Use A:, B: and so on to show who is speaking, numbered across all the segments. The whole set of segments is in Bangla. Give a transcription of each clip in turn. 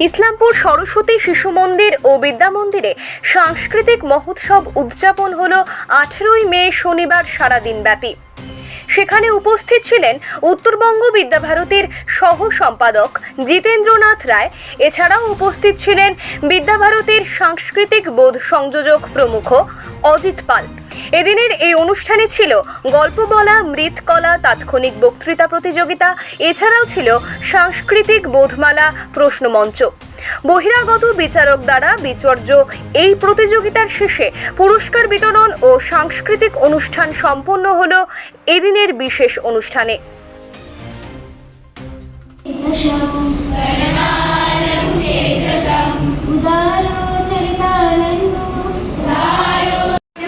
A: ইসলামপুর সরস্বতী শিশু মন্দির ও বিদ্যা মন্দিরে সাংস্কৃতিক মহোৎসব উদযাপন হল আঠেরোই মে শনিবার সারাদিন ব্যাপী সেখানে উপস্থিত ছিলেন উত্তরবঙ্গ বিদ্যাভারতীর সহ সম্পাদক জিতেন্দ্রনাথ রায়। এছাড়াও উপস্থিত ছিলেন বিদ্যাভারতীর সাংস্কৃতিক বোধ সংযোজক প্রমুখ অজিত পাল। এদিনের এই অনুষ্ঠানে ছিল গল্প বলা মৃৎকলা তাৎক্ষণিক বক্তৃতা প্রতিযোগিতা, এছাড়াও ছিল সাংস্কৃতিক বোধমালা, প্রশ্নমঞ্চ। বহিরাগত বিচারক দ্বারা বিচর্য এই প্রতিযোগিতার শেষে পুরস্কার বিতরণ ও সাংস্কৃতিক অনুষ্ঠান সম্পন্ন হল এদিনের বিশেষ অনুষ্ঠানে।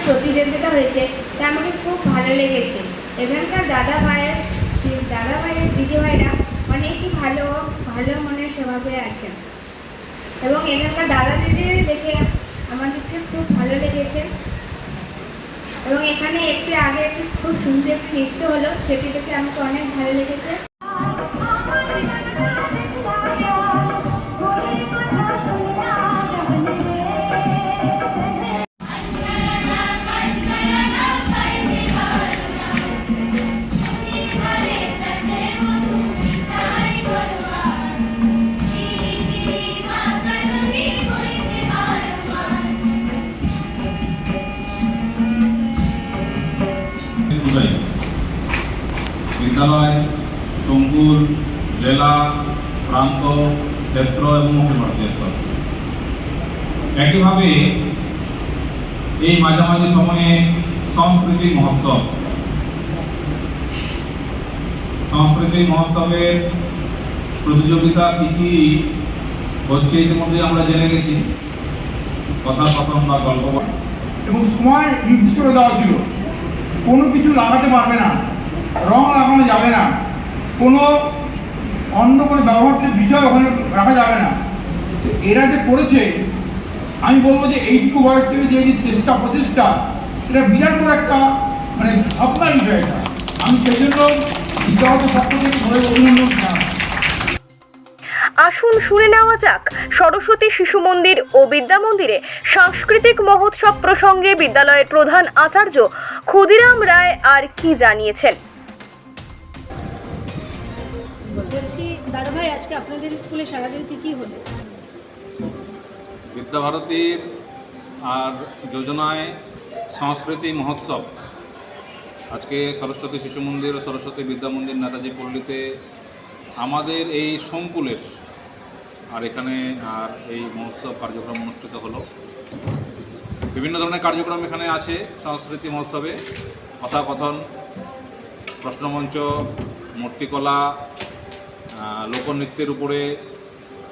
B: প্রতিযোগিতা হয়েছে, তা আমাকে খুব ভালো লেগেছে। এখানকার দাদা ভাইয়ের দাদা ভাইয়ের দিদি ভাইরা অনেকই ভালো ভালো মনের স্বভাবে আছেন। এবং এখানকার দাদা দিদির দেখে আমাদেরকে খুব ভালো লেগেছে। এবং এখানে একটি আগে একটি খুব সুন্দর একটি নৃত্য হলো, সেটি দেখে আমাকে অনেক ভালো লেগেছে।
C: বুঝাই বিদ্যালয় সংকুল জেলা, প্রান্ত, ক্ষেত্র এবং অখিল একইভাবে এই মাঝামাঝি সময়ে সাংস্কৃতিক মহোৎসব। সাংস্কৃতিক মহোৎসবের প্রতিযোগিতা কী কী হচ্ছে ইতিমধ্যে আমরা জেনে গেছি। কথা কথন বা গল্প।
D: এবং সময় নির্দিষ্ট করে দেওয়া ছিল। কোনো কিছু লাগাতে পারবে না, রং লাগানো যাবে না, কোনো অন্য কোনো ব্যবহারের বিষয় ওখানে রাখা যাবে না। এরা যে করেছে, আমি বলব যে এইটুকু বয়স থেকে যে যে চেষ্টা, প্রচেষ্টা, এটা বিরাট বড় একটা মানে ভাবনার বিষয় এটা। আমি সেই জন্য বিদ্যাগত ছাত্রদের ঘরে অভিনন্দন
A: আসুন শুনে নেওয়া যাক। সরস্বতী শিশু মন্দির ও বিদ্যা মন্দিরে সাংস্কৃতিক মহোৎসব প্রসঙ্গে বিদ্যালয়ের প্রধান আচার্য ক্ষুদিরাম রায় আর কি জানিয়েছেন।
E: বলছি দাদাভাই আজকে আপনাদের স্কুলে সারাদিন কী কী হলো?
C: বিদ্যাভারতীর আর যোজনায় সংস্কৃতি মহোৎসব। আজকে সরস্বতী শিশু মন্দির ও সরস্বতী বিদ্যা মন্দির নেতাজি পল্লীতে আমাদের এই সংকুলের আর এখানে, আর এই মহোৎসব কার্যক্রম অনুষ্ঠিত হলো। বিভিন্ন ধরনের কার্যক্রম এখানে আছে সংস্কৃতি মহোৎসবে। কথাকথন, প্রশ্নমঞ্চ, মূর্তিকলা লোকনৃত্যের উপরে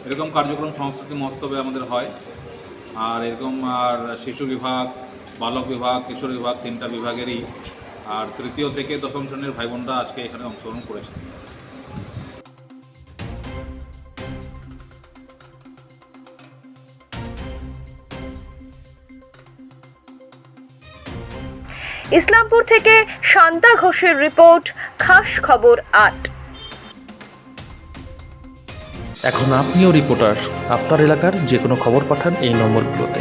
C: এরকম কার্যক্রম সংস্কৃতি মহোৎসবে আমাদের হয়। আর এরকম, আর শিশু বিভাগ, বালক বিভাগ, কিশোর বিভাগ, তিনটা বিভাগেরই। আর তৃতীয় থেকে দশম শ্রেণির ভাই বোনরা আজকে এখানে অংশগ্রহণ করেছে।
A: ইসলামপুর থেকে শান্তা ঘোষের রিপোর্ট, খাস খবর আট।
F: এখন আপনিও রিপোর্টার আপনার এলাকার যে কোনো খবর পাঠান এই নম্বরগুলোতে।